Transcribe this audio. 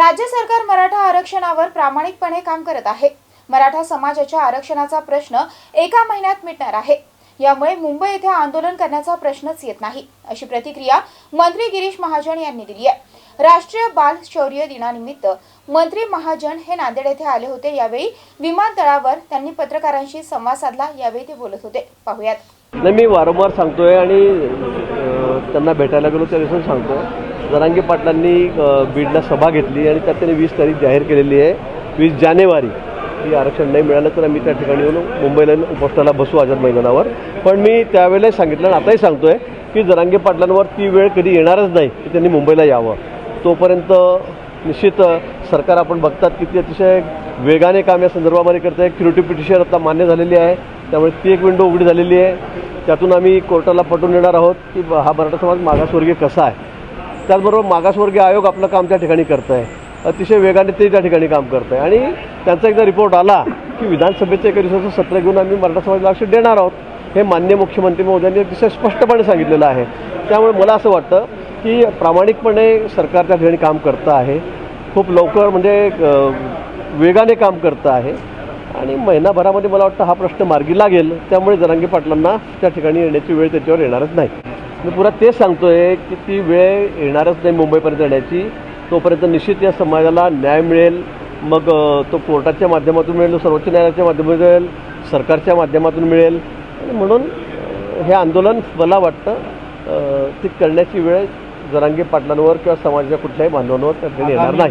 राज्य सरकार मराठा आरक्षणावर प्रामाणिकपणे काम करत आहे. मराठा समाजाच्या आरक्षणाचा प्रश्न एका महिन्यात मिटणार आहे. यामुळे मुंबई येथे आंदोलन करण्याचा प्रश्नच येत नाही अशी प्रतिक्रिया मंत्री गिरीश महाजन यांनी दिली आहे. राष्ट्रीय बाल शौर्य दिनानिमित्त मंत्री महाजन हे नांदेड येथे आले होते. यावेळी विमानतळावर त्यांनी पत्रकारांशी संवाद साधला. यावेळी ते बोलत होते. पाहुयात. नाही मी वारंवार सांगतोय आणि त्यांना भेटायला गेलो त्या दिवसून सांगतोय. जरांगे पाटलांनी बीडला सभा घेतली आणि त्यात त्यांनी वीस तारीख जाहीर केलेली आहे. वीस जानेवारी की आरक्षण नाही मिळालं तर आम्ही त्या ठिकाणी येऊन मुंबईला उपस्थाला बसू आझाद मैदानावर. पण मी त्यावेळेला सांगितलं आणि आताही सांगतोय की जरांगे पाटलांवर ती वेळ कधी येणारच नाही की त्यांनी मुंबईला यावं. तोपर्यंत निश्चित सरकार आपण बघतात की ती अतिशय वेगाने काम या संदर्भामध्ये करत. आहे क्युरिटी पिटिशन आता मान्य झालेली आहे. त्यामुळे ती एक विंडो उघडी झालेली आहे. त्यातून आम्ही कोर्टाला पटवून देणार आहोत की हा मराठा समाज मागासवर्गीय कसा आहे? त्याचबरोबर मागासवर्गीय आयोग आपलं काम त्या ठिकाणी करत आहे अतिशय वेगाने ते त्या ठिकाणी काम करत आहे आणि त्यांचा एकदा रिपोर्ट आला की विधानसभेच्या एका दिवसाचं सत्र घेऊन आम्ही मराठा समाजाला लक्ष देणार आहोत हे मान्य मुख्यमंत्री महोदयांनी अतिशय स्पष्टपणे सांगितलेलं आहे. त्यामुळे मला असं वाटतं की प्रामाणिकपणे सरकार त्या ठिकाणी काम करतं आहे. खूप लवकर म्हणजे वेगाने काम करतं आहे. आणि महिनाभरामध्ये मला वाटतं हा प्रश्न मार्गी लागेल. त्यामुळे जरांगी पाटलांना त्या ठिकाणी येण्याची वेळ त्याच्यावर येणारच नाही. मी पुरा तेच सांगतोय की ती वेळ येणारच नाही मुंबईपर्यंत येण्याची. तोपर्यंत निश्चित या समाजाला न्याय मिळेल. मग तो कोर्टाच्या माध्यमातून मिळेल सर्वोच्च न्यायालयाच्या माध्यमातून मिळेल सरकारच्या माध्यमातून मिळेल. म्हणून हे आंदोलन मला वाटतं ती करण्याची वेळ जरांगे पाटलांवर किंवा समाजाच्या कुठल्याही बांधवांवर येणार नाही.